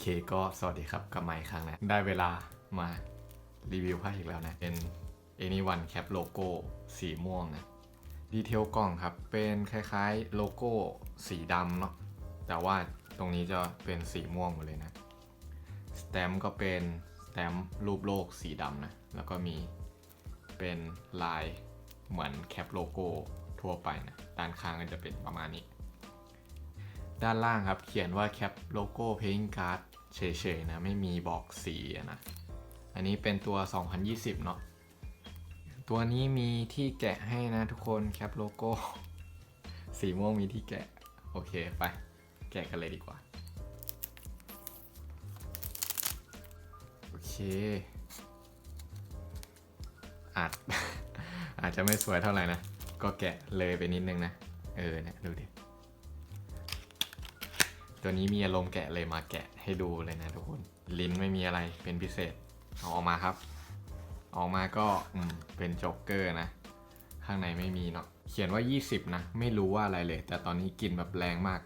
เคก็สวัสดีครับกับมาอีกครั้งนะได้เวลามารีวิวผ้าอีกแล้วนะ เป็น Anyone Cap Logo สีม่วงนะดีเทลกล่องครับ เป็นคล้ายๆโลโก้สีดำเนาะแต่ว่าตรงนี้จะเป็นสีม่วงหมดเลยนะสแตมป์ก็เป็นสแตมป์รูปโลกสีดำนะ แล้วก็มีเป็นลายเหมือนแคปโลโก้ทั่วไปนะด้านข้างก็จะเป็นประมาณนี้ ด้านล่างครับ เขียนว่าแคปโลโก้เพลงการ์ดเฉยๆนะ ไม่มีบอกสีนะ อันนี้เป็นตัว 2020 เนาะตัวนี้มีที่แกะให้นะทุกคนแคปโลโก้ สีม่วงมีที่แกะ โอเคไป แกะกันเลยดีกว่า โอเคอาจอาจจะไม่สวยเท่าไหร่นะ ก็แกะเลยไปนิดนึงนะ เออเนี่ยดูดิ ตัวนี้มีอารมณ์แกะเลยมาแกะให้ดูเลยนะทุกคน ลิ้นไม่มีอะไรเป็นพิเศษ เอาออกมาครับ ออกมาก็อืมเป็นโจ๊กเกอร์นะ ข้างในไม่มีเนาะ เขียนว่า 20 นะ ไม่รู้ว่าอะไรเลย แต่ตอนนี้กลิ่นแบบแรงมาก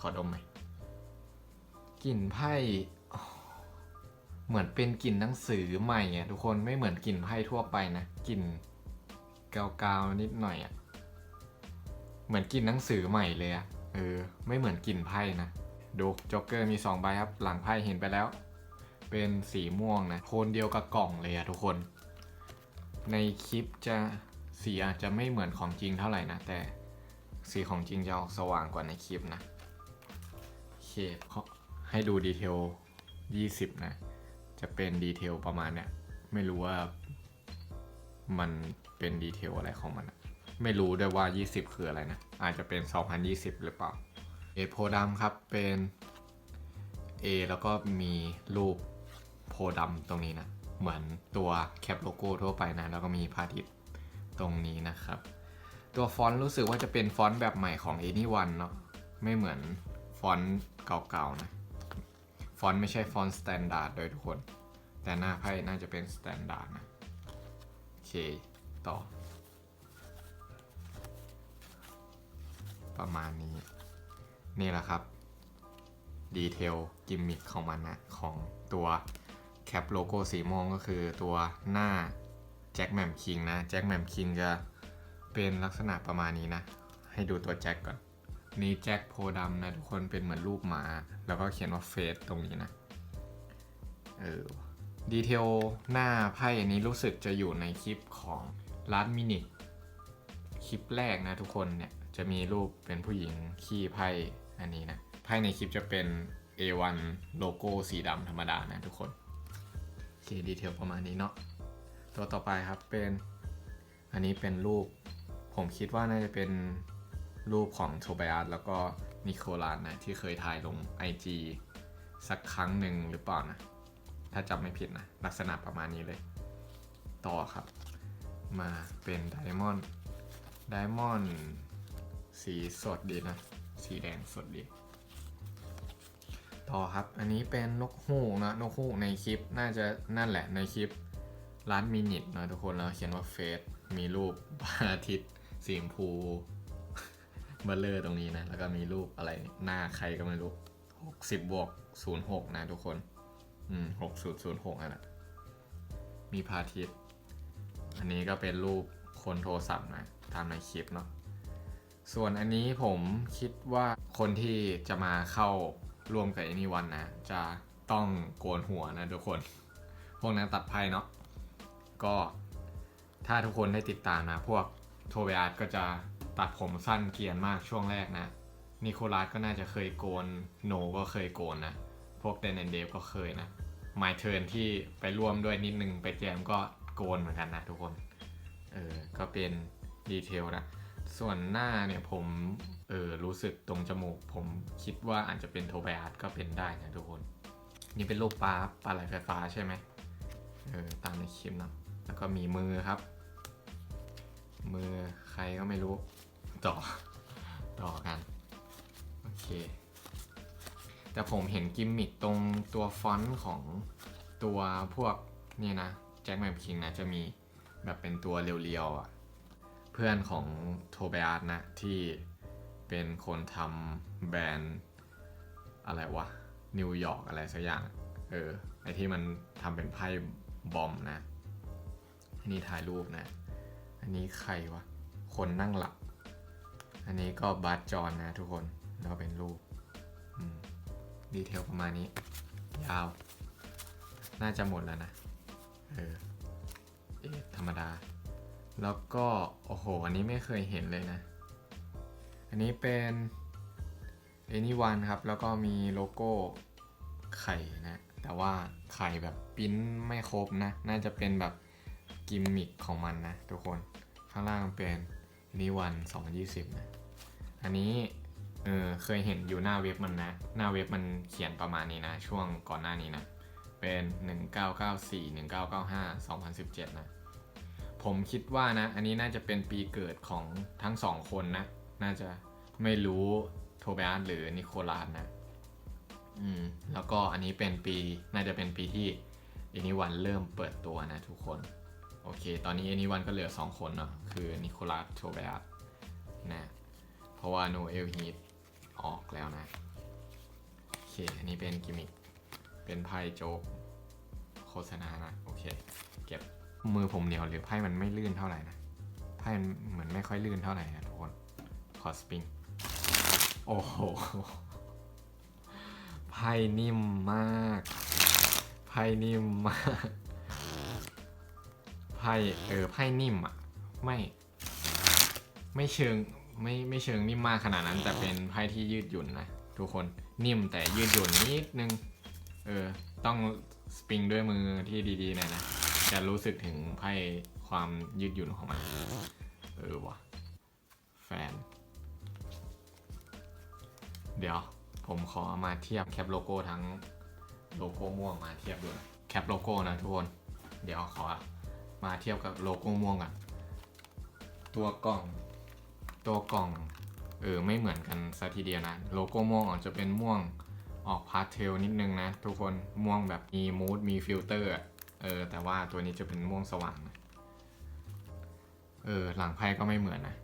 ขอดมหน่อยกลิ่นไพ่เหมือนเป็นกลิ่นหนังสือใหม่อะทุกคนไม่เหมือนกลิ่นไพ่ทั่วไปนะกลิ่นกาวๆนิดหน่อยอะเหมือนกลิ่นหนังสือใหม่เลยอะ เออ ไม่เหมือนกลิ่นไพ่นะ ดูโจ๊กเกอร์มี 2 ใบครับ หลังไพ่เห็นไปแล้ว เป็นสีม่วงนะ โทนเดียวกับกล่องเลยอะทุกคน ในคลิปจะสีอาจจะไม่เหมือนของจริงเท่าไหร่นะ แต่สีของจริงจะออกสว่างกว่าในคลิปนะโอเคเขาให้ดูดีเทล 20 นะ จะเป็นดีเทลประมาณเนี้ย ไม่รู้ว่ามันเป็นดีเทลอะไรของมันอะ ไม่รู้ด้วยว่า 20 คืออะไรนะ อาจจะเป็น 2020 หรือเปล่า เอโพดำครับเป็น A แล้วก็มีรูปโพดำตรงนี้นะ เหมือนตัวแคปโลโก้ทั่วไปนะ แล้วก็มีพาทิตตรงนี้นะครับ ตัวฟอนต์รู้สึกว่าจะเป็นฟอนต์แบบใหม่ของ Anyone เนาะไม่เหมือนฟอนต์เก่าๆนะ ฟอนต์ไม่ใช่ฟอนต์สแตนดาร์ดโดยทุกคน แต่หน้าไพ่น่าจะเป็นสแตนดาร์ดนะ โอเค ต่อ ประมาณนี้ นี่แหละครับดีเทลกิมมิคของมันนะของตัวแคปโลโก้สีม่วงก็คือตัวหน้าแจ็คแมมคิงนะแจ็คแมมคิงจะเป็นลักษณะประมาณนี้นะ ให้ดูตัวแจ็คก่อน นี่แจ็คโพดำนะทุกคนเป็นเหมือนรูปหมา แล้วก็เขียนว่าเฟสตรงนี้นะเออดีเทลหน้าไพ่อันนี้รู้สึกจะอยู่ในคลิปของลัดมินิคลิปแรกนะทุกคนเนี่ย จะมีรูปเป็นผู้หญิงขี่ไพ่อันนี้นะไพ่ในคลิปจะเป็น A1 โลโก้สีดำธรรมดานะทุกคนโอเคดีเทลประมาณนี้เนาะตัวต่อไปครับเป็นอันนี้เป็นรูป ผมคิดว่าน่าจะเป็นรูปของโทบายาสแล้วก็นิโคลัสนะที่เคยถ่ายลง IG สักครั้งหนึ่งหรือเปล่านะ ถ้าจำไม่ผิดนะ ลักษณะประมาณนี้เลย ต่อครับ มาเป็นไดมอนด์ไดมอนด์ สีสดดีนะ สีแดงสดดี ต่อครับ อันนี้เป็นนกฮูกนะ นกฮูกในคลิปน่าจะนั่นแหละในคลิปร้านมินิทนะทุกคนแล้วเขียนว่าเฟสมีรูปพระอาทิตย์สีชมพูเบลเลอร์ตรงนี้นะ แล้วก็มีรูปอะไรหน้าใครก็ไม่รู้60บวก06 นะทุกคน อืม6006นั่นแหละมีพระอาทิตย์อันนี้ก็เป็นรูปคนโทรศัพท์นะ ตามในคลิปเนาะ ส่วนอันนี้ผมคิดว่าคนที่จะมาเข้าร่วมกับ Anyone นะ จะต้องโกนหัวนะทุกคน พวกนั้นตัดไพ่เนาะก็ถ้าทุกคนได้ติดตามนะ พวกโทเบอาร์ก็จะตัดผมสั้นเกรียนมากช่วงแรกนะนิโคลัสก็น่าจะเคยโกนโนก็เคยโกนนะ พวกเดนแอนเดฟก็เคยนะมายเทิร์นที่ไปร่วมด้วยนิดนึงไปแจมก็โกนเหมือนกันนะทุกคน เออ ก็เป็นดีเทลนะ ส่วนหน้าเนี่ยผมเออรู้สึกตรงจมูก ผมคิดว่าอาจจะเป็นโทไบอาร์ตก็เป็นได้นะทุกคน นี่เป็นรูปปลาปลาไหลไฟฟ้าใช่ไหมเออตามในคลิปเนาะแล้วก็มีมือครับ มือใครก็ไม่รู้ ต่อต่อกันโอเค แต่ผมเห็นกิมมิคตรงตัวฟอนต์ของตัวพวกเนี่ยนะแจ็คแมมคิงนะจะมีแบบเป็นตัวเรียวๆอะ พื่อนของโทเบอาร์ตนะที่เป็นคนทำแบรนด์อะไรวะนิวยอร์กอะไรสักอย่าง เออไอที่มันทำเป็นไพ่บอมนะอันนี้ถ่ายรูปนะ อันนี้ใครวะ คนนั่งหลับ อันนี้ก็บาร์จอนนะทุกคนแล้วเป็นรูปดีเทลประมาณนี้ ยาว น่าจะหมดแล้วนะ เออเอธรรมดา แล้วก็โอ้โห อันนี้ไม่เคยเห็นเลยนะ อันนี้เป็น anyone ครับ แล้วก็มีโลโก้ไข่นะ แต่ว่าไข่แบบปริ้นไม่ครบนะ น่าจะเป็นแบบกิมมิคของมันนะทุกคน ข้างล่างเป็น anyone 2020 นะ อันนี้เออเคยเห็นอยู่หน้าเว็บมันนะ หน้าเว็บมันเขียนประมาณนี้นะ ช่วงก่อนหน้านี้นะ เป็น 1994 1995 2017 นะ ผมคิดว่านะ อันนี้น่าจะเป็นปีเกิดของทั้งสองคนนะ น่าจะไม่รู้โทเบอัสหรือนิโคลัสนะ อืม แล้วก็อันนี้เป็นปี น่าจะเป็นปีที่เอนิวันเริ่มเปิดตัวนะทุกคน โอเค ตอนนี้เอนิวันก็เหลือ 2 คนเนาะ คือนิโคลัสโทเบอัสนะ เพราะว่าโนเอลฮีทออกแล้วนะ โอเค อันนี้เป็นกิมมิค เป็นไพ่โจ๊กโฆษณานะ โอเค เก็บ มือผมเหนียวหรือไพ่มันไม่ลื่นเท่าไหร่นะไพ่มันเหมือนไม่ค่อยลื่นเท่าไหร่นะทุกคนขอสปริงโอ้โหไพ่นิ่มมากไพ่นิ่มมากไพ่เออไพ่นิ่มอะไม่ ไม่เชิงไม่ไม่เชิงนิ่มมากขนาดนั้น แต่เป็นไพ่ที่ยืดหยุ่นนะทุกคนนิ่มแต่ยืดหยุ่นนิดนึงเออต้องสปริงด้วยมือที่ดีๆหน่อยนะ จะรู้สึกถึงไพ่ความยืดหยุ่นของมัน เออวะแฟน เดี๋ยวผมขอมาเทียบแคปโลโก้ทั้งโลโก้ม่วงมาเทียบด้วยแคปโลโก้นะทุกคน เดี๋ยวขอมาเทียบกับโลโก้ม่วงกันตัวกล่อง ตัวกล่องเออไม่เหมือนกันซะทีเดียวนะ โลโก้ม่วงออกจะเป็นม่วงออกพาสเทลนิดนึงนะ ทุกคนม่วงแบบมีมูดมีฟิลเตอร์ เออ แต่ว่าตัวนี้จะเป็นม่วงสว่างนะเออ หลังไพ่ก็ไม่เหมือนนะ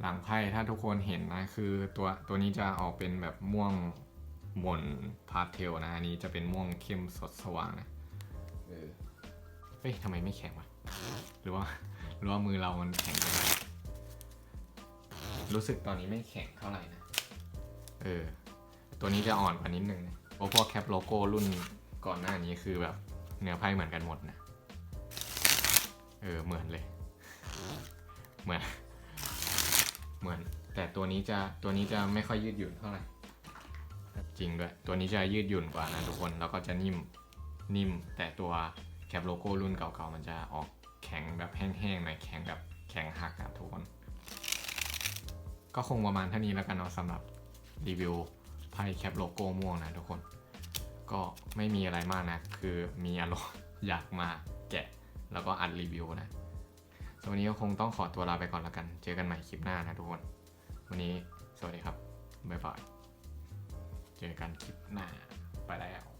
หลังไพ่ถ้าทุกคนเห็นนะ คือตัวตัวนี้จะออกเป็นแบบม่วงหม่นพาสเทลนะ อันนี้จะเป็นม่วงเข้มสดสว่างนะ เออ เฮ้ยทำไมไม่แข็งวะ หรือว่าหรือว่ามือเรามันแข็งไปรู้สึกตอนนี้ไม่แข็งเท่าไหร่นะ เออ ตัวนี้จะอ่อนกว่านิดนึงนะเพราะพวกแคปโลโก้รุ่นก่อนหน้านี้คือแบบ เนื้อไพ่เหมือนกันหมดนะ เออ เหมือนเลย เหมือน เหมือน แต่ตัวนี้จะ ตัวนี้จะไม่ค่อยยืดหยุ่นเท่าไหร่ จริงด้วย ตัวนี้จะยืดหยุ่นกว่านะทุกคน แล้วก็จะนิ่ม นิ่ม แต่ตัวแคปโลโก้รุ่นเก่าๆ มันจะออกแข็งแบบแห้งๆหน่อย แข็งแบบแข็งหักอะทุกคน ก็คงประมาณเท่านี้แล้วกันเนาะสำหรับรีวิวไพ่แคปโลโก้ม่วงนะทุกคน ก็ไม่มีอะไรมากนะ คือมีอารมณ์อยากมาแกะ แล้วก็อัดรีวิวนะสวันนี้ก็คงต้องขอตัวลาไปก่อนแล้วกัน เจอกันใหม่คลิปหน้านะทุกคน วันนี้สวัสดีครับ บ๊ายบาย เจอกันคลิปหน้า ไปแล้ว